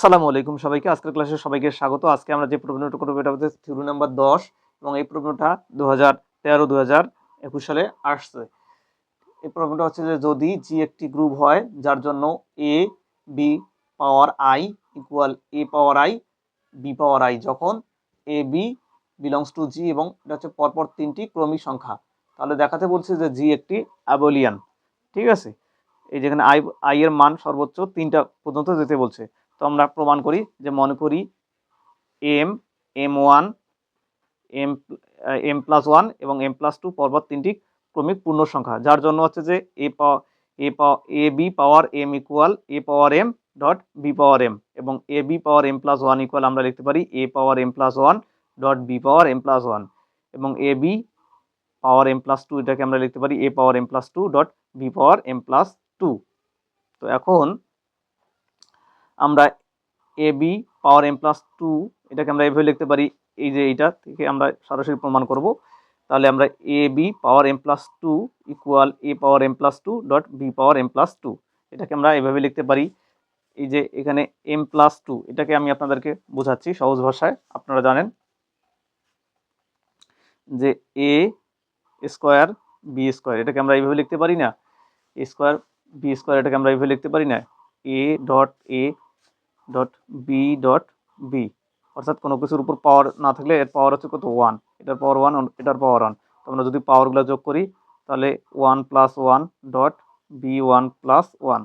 আসসালামু আলাইকুম সবাইকে। আজকের ক্লাসে সবাইকে স্বাগত। আজকে আমরা যে প্রবলেমটা করব, এটা হচ্ছে থিওরি নাম্বার দশ এবং এই প্রবলেমটা দু হাজার তেরো দু হাজার একুশ সালে আসছে। এই প্রবলেমটা হচ্ছে যে যদি জি একটি গ্রুপ হয়, যার জন্য A B power I equal A power I B power I যখন A B belongs to G এবং এটা হচ্ছে পরপর তিনটি ক্রমিক সংখ্যা, তাহলে দেখাতে বলছে যে জি একটি অ্যাবলিয়ান ঠিক আছে? এই যেখানে আই আই এর মান সর্বোচ্চ তিনটা পর্যন্ত যেতে বলছে। তো আমরা প্রমাণ করি যে মনে করি M M one M M plus one এবং এম প্লাস টু পরপর তিনটি ক্রমিক পূর্ণ সংখ্যা, যার জন্য হচ্ছে যে এ পাওয়া এ পাওয়া A B power M equal A power M dot B power M এবং A B power M plus one equal আমরা লিখতে পারি A power M plus one dot B power M plus one এবং A B power M plus two এটাকে আমরা লিখতে পারি A power M plus two dot B power M plus two তো এখন আমরা A B power M plus two এটাকে আমরা এভাবে লিখতে পারি, এই যে এইটা থেকে আমরা সরাসরি প্রমাণ করব। তাহলে আমরা A B power M plus two equal A power M plus two dot B power M plus two এটাকে আমরা এভাবে লিখতে পারি। এই যে এখানে এম প্লাস টু এটাকে আমি আপনাদেরকে বোঝাচ্ছি সহজ ভাষায়, আপনারা জানেন যে এ স্কোয়ার বি স্কোয়ার এটাকে আমরা এইভাবে লিখতে পারি না? এ স্কোয়ার বি স্কোয়ার এটাকে আমরা এইভাবে লিখতে পারি না? A dot A dot B dot B অর্থাৎ কোনো কিছুর উপর পাওয়ার না থাকলে এর পাওয়ার হচ্ছে কত? ওয়ান এটার পাওয়ার ওয়ান এটার পাওয়ার ওয়ান তো আমরা যদি পাওয়ারগুলো যোগ করি, তাহলে one plus one dot B one plus one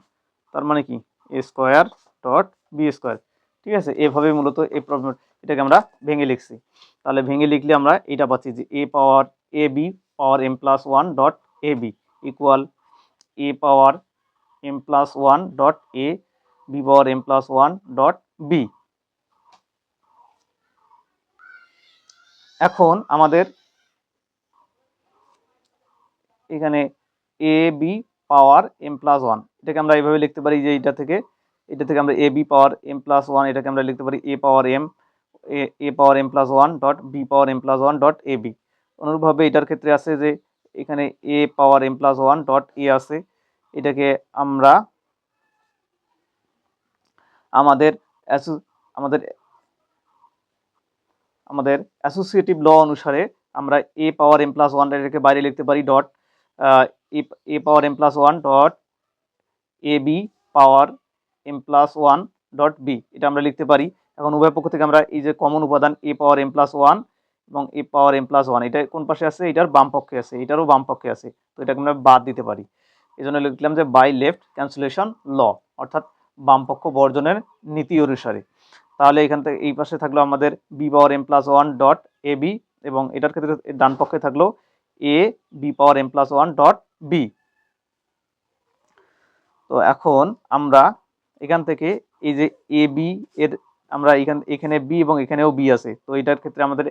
তার মানে কি? A square dot B square ঠিক আছে? এভাবে মূলত এই প্রবলেম এটাকে আমরা ভেঙে লিখছি। তাহলে ভেঙে লিখলে আমরা এটা পাচ্ছি যে A power A B power M plus one dot A B equal A power M plus one dot A B power M plus one dot B এখন আমাদের এখানে A B power M plus one এটাকে আমরা এইভাবে লিখতে পারি যে এটা থেকে এটা থেকে আমরা A B power M plus one এটাকে আমরা লিখতে পারি A power M A power M plus one dot B power M plus one dot A B অনুরূপভাবে এটার ক্ষেত্রে আছে যে এখানে A power M plus one dot A আছে, এটাকে আমরা আমাদের আমাদের আমাদের অ্যাসোসিয়েটিভ ল অনুসারে আমরা A power M plus one এটাকে বাইরে লিখতে পারি dot A power M plus one dot A B power M plus one dot B এটা আমরা লিখতে পারি। এখন উভয় পক্ষ থেকে আমরা এই যে কমন উপাদান A power M plus one এবং A power M plus one এটা কোন পাশে আছে? এটার বাম পক্ষে আছে, এটারও বাম পক্ষে আছে। তো এটাকে আমরা বাদ দিতে পারি। এই জন্য লিখলাম যে বাই লেফট ক্যান্সেলেশন ল অর্থাৎ বামপক্ষ বর্জনের নীতি অনুসারে। তাহলে এখান থেকে এই পাশে থাকল আমাদের B power M plus one dot A B এবং এটার ক্ষেত্রে ডান পক্ষে থাকল A B power M plus one dot B তো এখন আমরা এখান থেকে এই যে এ বি এর আমরা এখান, এখানে বি এবং এখানেও বি আছে। তো এটার ক্ষেত্রে আমাদের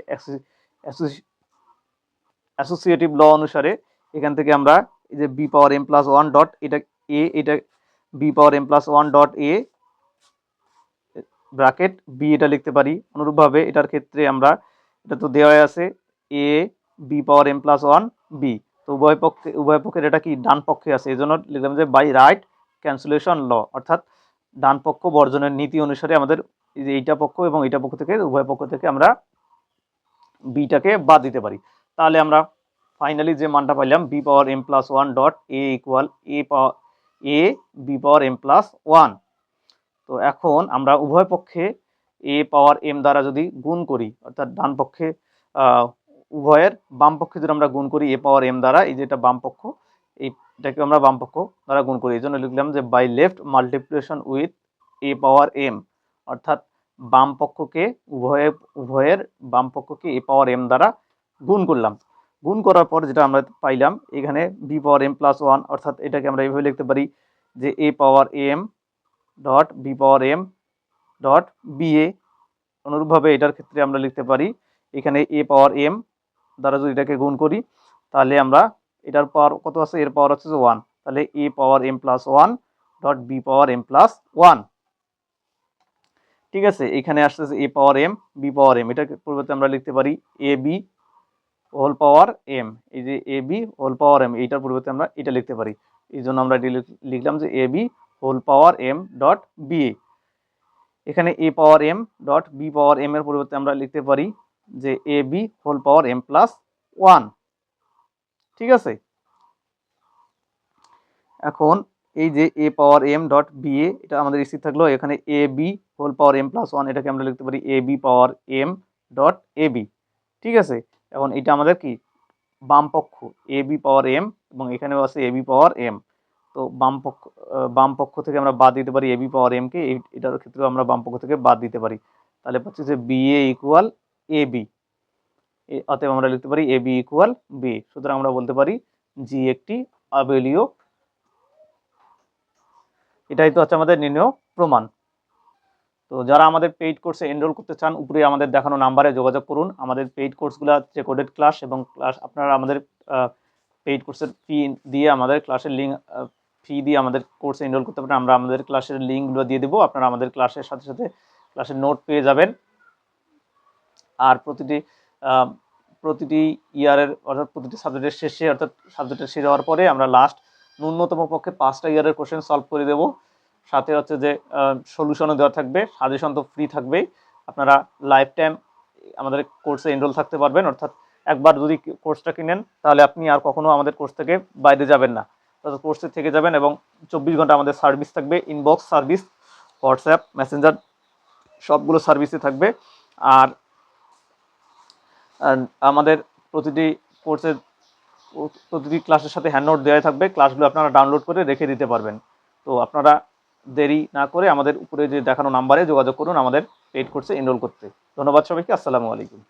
অ্যাসোসিয়েটিভ ল অনুসারে এখান থেকে আমরা এই যে B power M plus one dot এটা এ এটা B power M plus one dot A bracket B এটা লিখতে পারি। অনুরূপভাবে এটার ক্ষেত্রে আমরা, এটা তো দেওয়া আছে A B power M plus one B তো উভয় পক্ষে, উভয় পক্ষের এটা কি? ডান পক্ষে আছে। এই জন্য লিখলাম যে বাই রাইট ক্যান্সেলেশন ল অর্থাৎ ডান পক্ষ বর্জনের নীতি অনুসারে আমাদের এইটা পক্ষ এবং এইটা পক্ষ থেকে, উভয় পক্ষ থেকে আমরা বিটাকে বাদ দিতে পারি। তাহলে আমরা ফাইনালি যে মানটা পাইলাম B power M plus one dot A equal A power A B power M plus one তো এখন আমরা উভয় পক্ষে এ পাওয়ার এম দ্বারা যদি গুণ করি, অর্থাৎ ডান পক্ষে উভয়ের, বাম পক্ষে যদি আমরা গুণ করি এ পাওয়ার এম দ্বারা, এই যেটা বাম পক্ষ, এইটাকে আমরা বাম পক্ষ দ্বারা গুণ করি এই জন্য লিখলাম যে by left multiplication with A power M অর্থাৎ বাম পক্ষকে উভয়ে, উভয়ের বাম পক্ষকে এ পাওয়ার এম দ্বারা গুণ করলাম। গুণ করার পর যেটা আমরা পাইলাম, এখানে B power M plus one অর্থাৎ এটাকে আমরা এইভাবে লিখতে পারি যে A power M dot B power M dot B A অনুরূপভাবে এটার ক্ষেত্রে আমরা লিখতে পারি, এখানে এ পাওয়ার এম দ্বারা যদি এটাকে গুণ করি, তাহলে আমরা এটার পাওয়ার কত আছে? এর পাওয়ার হচ্ছে ওয়ান তাহলে A power M plus one dot B power M plus one ঠিক আছে, এখানে আসতেছে A power M B power M এটার পরিবর্তে আমরা লিখতে পারি A B whole power M এই যে A B whole power M এইটার পরিবর্তে আমরা এটা লিখতে পারি। এই জন্য আমরা লিখলাম যে A B whole power M dot B A এখানে A power M dot B power M এর পরিবর্তে আমরা লিখতে পারি যে A B whole power M plus one ঠিক আছে? এখন এই যে A power M dot B A এটা আমাদের স্থির থাকল। এখানে A B whole power M plus one এটাকে আমরা লিখতে পারি A B power M dot A B ঠিক আছে? এখন এটা আমাদের কি? বাম পক্ষ এ বি পাওয়ার এম এবং এখানেও আছে এ বি পাওয়ার এম তো বাম পক্ষ বাম পক্ষ থেকে আমরা বাদ দিতে পারি এ বি পাওয়ার এমকে এটার ক্ষেত্রেও আমরা বাম পক্ষ থেকে বাদ দিতে পারি। তাহলে পাচ্ছি যে B A equal A B অতএব আমরা লিখতে পারি এ বি ইকুয়াল বি সুতরাং আমরা বলতে পারি জি একটি আবেলীয় এটাই তো হচ্ছে আমাদের নির্ণয় প্রমাণ। তো যারা আমাদের পেইড কোর্সে এনরোল করতে চান, উপরে আমাদের দেখানো নাম্বারে যোগাযোগ করুন। আমাদের পেইড কোর্সগুলো হচ্ছে কোডেড ক্লাস এবং ক্লাস আপনারা আমাদের পেইড কোর্সের ফি দিয়ে আমাদের ক্লাসের লিঙ্ক ফি দিয়ে আমাদের কোর্সে এনরোল করতে পারেন। আমরা আমাদের ক্লাসের লিঙ্কগুলো দিয়ে দেবো। আপনারা আমাদের ক্লাসের সাথে সাথে ক্লাসের নোট পেয়ে যাবেন। আর প্রতিটি প্রতিটি ইয়ারের অর্থাৎ প্রতিটি সাবজেক্টের শেষে অর্থাৎ সাবজেক্টের শেষ হওয়ার পরে আমরা লাস্ট ন্যূনতম পক্ষে পাঁচটা ইয়ারের কোশ্চেন সলভ করে দেবো। সাথে হচ্ছে যে সলিউশনও দেওয়া থাকবে সাজেশন তো ফ্রি থাকবেই। আপনারা লাইফ টাইম আমাদের কোর্সে এনরোল থাকতে পারবেন। অর্থাৎ একবার যদি কোর্সটা কিনেন, তাহলে আপনি আর কখনো আমাদের কোর্স থেকে বাইরে যাবেন না। অর্থাৎ কোর্সে থেকে যাবেন এবং চব্বিশ ঘণ্টা আমাদের সার্ভিস থাকবে ইনবক্স সার্ভিস হোয়াটসঅ্যাপ মেসেঞ্জার সবগুলো সার্ভিসে থাকবে। আর আমাদের প্রতিটি কোর্সের প্রতিটি ক্লাসের সাথে হ্যান্ড নোট দেওয়া থাকবে। ক্লাসগুলো আপনারা ডাউনলোড করে রেখে দিতে পারবেন। তো আপনারা দেরি না করে আমাদের উপরে যে দেখানো নাম্বারে যোগাযোগ করুন, আমাদের পেইড কোর্সে এনরোল করতে। ধন্যবাদ সবাইকে, আসসালামু আলাইকুম।